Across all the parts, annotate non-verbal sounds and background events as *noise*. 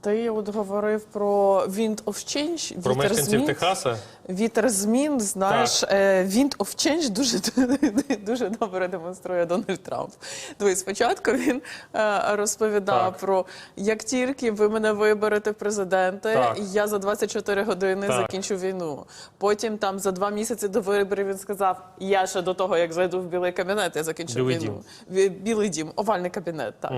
Ти от говорив про Wind of Change, Про вітер мешканців змін. Техаса. Вітер змін, знаєш, е, Wind of Change дуже, *laughs* дуже добре демонструє Дональд Трамп. Дивись, спочатку він е, розповідав Так. про як тільки ви мене виберете Так. я за 24 години Так. закінчу війну. Потім там за два місяці до виборів він сказав: Я ще до того, як зайду в білий кабінет, я закінчу Білий війну. Ві- Білий дім, овальний кабінет. Так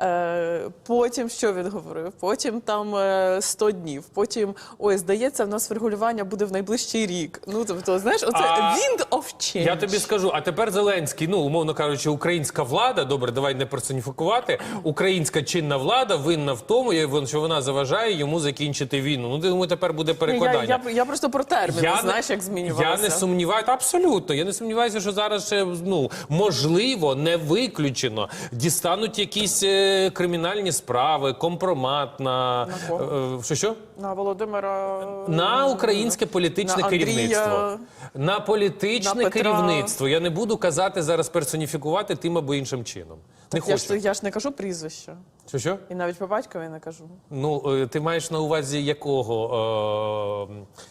е, потім що він говорив? Потім там е, 100 днів. Потім ой, здається, в нас врегулювання буде в найближчий рік. Ну тобто, знаєш, оце А, wind of change. Я тобі скажу, а тепер Зеленський, ну умовно кажучи, українська влада, добре, давай не персоніфікувати. Українська чинна влада винна в тому, я- що вона заважає йому закінчити війну. Ну думаю, тепер буде Ні, перекладання. я, я, я просто про терміни, не- знаєш, як змінювалося. Я не сумніваюся, абсолютно. Я не сумніваюся, що зараз ще ну можливо, не виключено. Дістануть якісь е, кримінальні справи, компромат на, На кого? е, що що? На Володимира На українське політичне на Андрія, керівництво, на політичне на керівництво. Я не буду казати зараз персоніфікувати тим або іншим чином. Не Я ж, я ж не кажу прізвище. Що що? І навіть по батькові не кажу. Ну е, ти маєш на увазі якого? Е?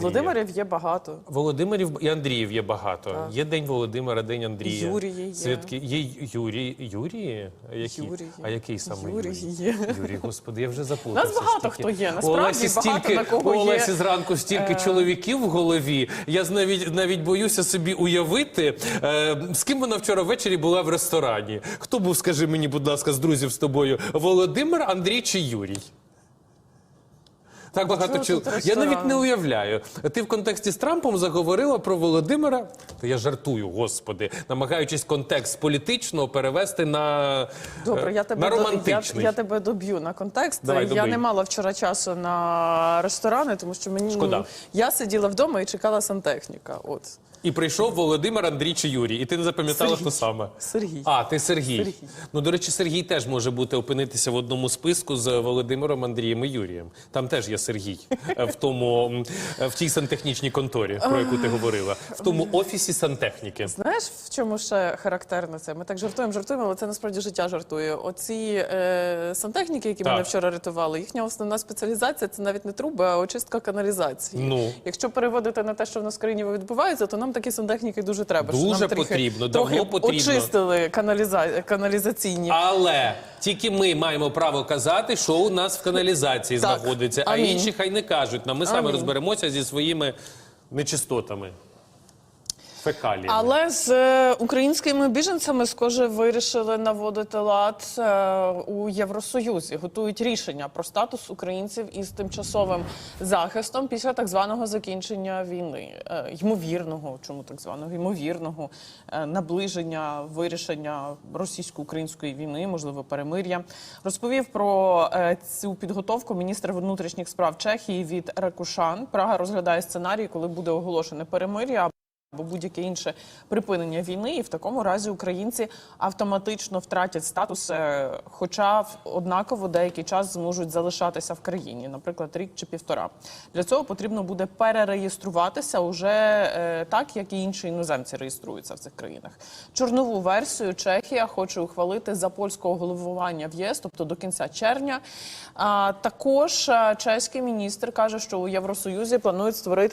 Володимирів є багато. Володимирів і Андріїв є багато. Є День Володимира, День Андрія. Юрії є. Святки. Є Юрій. Юрії? Які? Юрії. А який саме Юрій Юрій? є. Юрій, господи, я вже заплутався. Нас багато стільки. хто є, насправді Олесі багато стільки, на кого є, Олесі зранку стільки е, чоловіків в голові. Я навіть, навіть боюся собі уявити, е, з ким вона вчора ввечері була в ресторані. Хто був, скажи мені, будь ласка, з друзів з тобою? Володимир, Андрій чи Юрій? Так багато тут Я навіть не уявляю. Ти в контексті з Трампом заговорила про Володимира. Та я жартую, господи, намагаючись контекст політичного перевести на, Добре, я е, тебе на романтичний. Я, я тебе доб'ю на контекст. Давай, я не мала вчора часу на ресторани, тому що мені Шкода. ну, я сиділа вдома і чекала сантехніка. От І прийшов Володимир Андрій чи Юрій, і ти не запам'ятала, хто саме. Сергій. А, ти Сергій. Сергій. Ну, до речі, Сергій теж може бути опинитися в одному списку з Володимиром Андрієм і Юрієм. Там теж є Сергій в тому в тій сантехнічній конторі, про яку ти говорила, в тому офісі сантехніки. Знаєш, в чому ще характерно це? Ми так жартуємо, жартуємо, але це насправді життя жартує. Оці е, сантехніки, які Так. мене вчора рятували, їхня основна спеціалізація це навіть не труби, а очистка каналізації. Ну. Якщо переводити на те, що в нас в країні відбувається, то нам такі сантехніки дуже треба. Дуже нам потрібно, трохи давно потрібно. очистили каналіза... каналізаційні. Але тільки ми маємо право казати, що у нас в каналізації Так. знаходиться, а. Інші хай не кажуть. Нам ми самі розберемося зі своїми нечистотами. Фекаліями. Але з е, українськими біженцями схоже вирішили наводити лад е, у Євросоюзі. Готують рішення про статус українців із тимчасовим захистом після так званого закінчення війни. Е, ймовірного, чому так званого ймовірного наближення вирішення російсько-української війни, можливо, перемир'я. Розповів про цю підготовку міністр внутрішніх справ Чехії від Ракушан. Прага розглядає сценарій, коли буде оголошене перемир'я або будь-яке інше припинення війни, і в такому разі українці автоматично втратять статус, е, хоча однаково деякий час зможуть залишатися в країні, наприклад, рік чи півтора. Для цього потрібно буде перереєструватися уже е, так, як і інші іноземці реєструються в цих країнах. Чорнову версію Чехія хоче ухвалити за польського головування в ЄС, тобто до кінця червня. А також е, чеський міністр каже, що у Євросоюзі планують створити